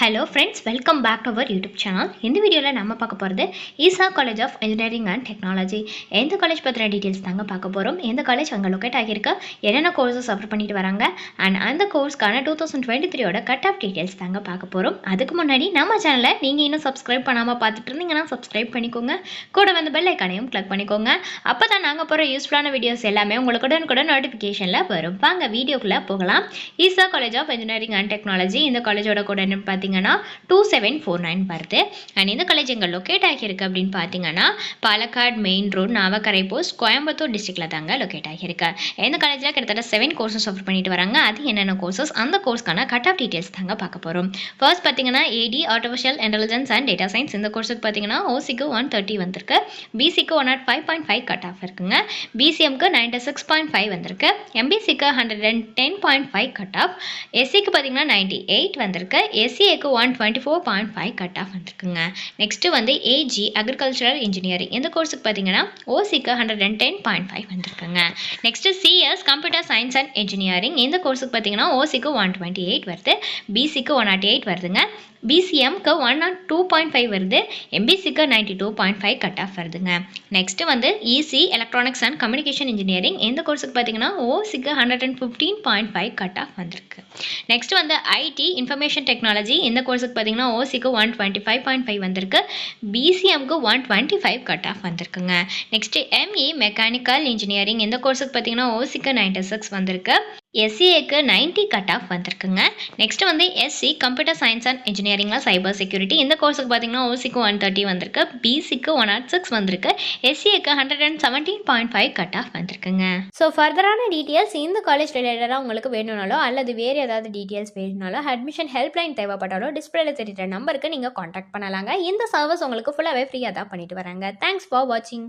Hello friends welcome back to our YouTube channel இந்த வீடியோவில் நம்ம பார்க்க போகிறது Easa college of engineering and technology எந்த காலேஜ் பற்றின டீட்டெயில்ஸ் தாங்க பார்க்க போகிறோம் எந்த காலேஜ் அங்கே லொக்கேட் ஆகியிருக்கு என்னென்ன கோர்ஸஸ் ஆஃபர் பண்ணிட்டு வராங்க அண்ட் அந்த கோர்ஸ்க்கான டூ தௌசண்ட் டுவெண்ட்டி த்ரீயோட கட் ஆஃப் டீட்டெயில்ஸ் தாங்க பார்க்க போகிறோம் அதுக்கு முன்னாடி நம்ம சேனலை நீங்கள் இன்னும் சப்ஸ்கிரைப் பண்ணாமல் பார்த்துட்டு இருந்தீங்கன்னா சப்ஸ்கிரைப் பண்ணிக்கோங்க. கூட வந்து பெல் ஐக்கானையும் கிளிக் பண்ணிக்கோங்க. அப்போ தான் நாங்கள் போகிற யூஸ்ஃபுல்லான வீடியோஸ் எல்லாமே உங்களுக்கு கூட நோட்டிஃபிகேஷனில் வரும். வாங்க வீடியோக்குள்ளே போகலாம். Easa college of engineering and technology இந்த காலேஜோட கூட என்ன பார்த்தீங்கன்னா டூ செவன் ஃபோர் நைன் வருது. அண்ட் இந்த காலேஜ் எங்கே லொக்கேட் ஆகியிருக்கு அப்படின்னு பார்த்தீங்கன்னா Palakkad main road Navakkarai post Coimbatore டிஸ்ட்ரிக்டில் தாங்க லொக்கேட் ஆகியிருக்கு. இந்த காலேஜில் கிட்டத்தட்ட செவன் கோர்சஸ் ஆஃபர் பண்ணிட்டு வராங்க. அது என்னென்ன கோர்சஸ் அந்த கோர்ஸ்க்கான கட் ஆஃப் டீட்டெயில்ஸ் தாங்க பார்க்க போகிறோம் ஃபர்ஸ்ட் பார்த்தீங்கன்னா AD artificial intelligence and data science இந்த கோர்ஸுக்கு பார்த்தீங்கன்னா ஓசிக்கு ஒன் தேர்ட்டி வந்திருக்கு. பிசிக்கு one nought five point five cut off இருக்குங்க. பிசிஎம்க்கு நைன்டி சிக்ஸ் பாயிண்ட் ஃபைவ் வந்திருக்கு. எம்பிசிக்கு hundred and ten point five cut off எஸ்சிக்கு பார்த்தீங்கன்னா நைன்டி எயிட் வந்திருக்கு. ஏக்கு one twenty four point five cut off வந்திருக்குங்க. நெக்ஸ்ட்டு வந்து ஏஜி அக்ரிகல்ச்சரல் இன்ஜினியரிங் இந்த கோர்ஸுக்கு பார்த்தீங்கன்னா ஓசிக்கு hundred and ten point five வந்திருக்குங்க. Next CS computer science and engineering இந்த கோர்ஸுக்கு பார்த்தீங்கன்னா ஓசிக்கு ஒன் டுவெண்ட்டி எயிட் வருது. பிசிக்கு ஒன் நாட்டி எயிட் வருதுங்க. பிசிஎம்க்கு one nought two point five வருது. எம்பிசிக்கு ninety two point five cut off வருதுங்க. நெக்ஸ்ட்டு வந்து EC electronics and communication engineering இந்த கோர்ஸுக்கு பார்த்தீங்கன்னா ஓசிக்கு hundred and fifteen point five cut off வந்திருக்கு. நெக்ஸ்ட் வந்து ஐடி இன்ஃபர்மேஷன் டெக்னாலஜி இந்த கோர்ஸுக்கு பார்த்தீங்கன்னா ஓசிக்கு one twenty five point five வந்திருக்கு. பிசிஎம்க்கு one twenty five cut off வந்திருக்குங்க. நெக்ஸ்ட்டு எம்இ மெக்கானிக்கல் இன்ஜினியரிங் இந்த கோர்ஸுக்கு பார்த்தீங்கன்னா ஓசிக்கு நைன்டி சிக்ஸ் வந்திருக்கு. எஸ்சிஏக்கு நைன்ட்டி கட் ஆஃப் வந்திருக்குங்க. நெக்ஸ்ட் வந்து எஸ்சி கம்ப்யூட்டர் சயின்ஸ் அண்ட் இன்ஜினியரிங்கில் சைபர் செக்யூரிட்டி இந்த கோர்ஸுக்கு பார்த்தீங்கன்னா ஓசிக்கு ஒன் தேர்ட்டி வந்திருக்கு. பிசிக்கு ஒன் நாட் சிக்ஸ் வந்திருக்கு. எஸ்சிஏக்கு hundred and seventeen point five cut off வந்திருக்குங்க. ஸோ ஃபர்தரான டீட்டெயில்ஸ் இந்த காலேஜ் ரிலேட்டடாக உங்களுக்கு வேணும்னாலோ அல்லது வேறு ஏதாவது டீட்டெயில்ஸ் வேணும்னாலோ அட்மிஷன் ஹெல்ப்லைன் தேவைப்பட்டாலோ டிஸ்பிளேல தெரியுற நம்பருக்கு நீங்கள் காண்டாக்ட் பண்ணலாங்க. இந்த சர்வீஸ் உங்களுக்கு ஃபுல்லாகவே ஃப்ரீயாக தான் பண்ணிட்டு வராங்க. தேங்க்ஸ் ஃபார் வாட்சிங்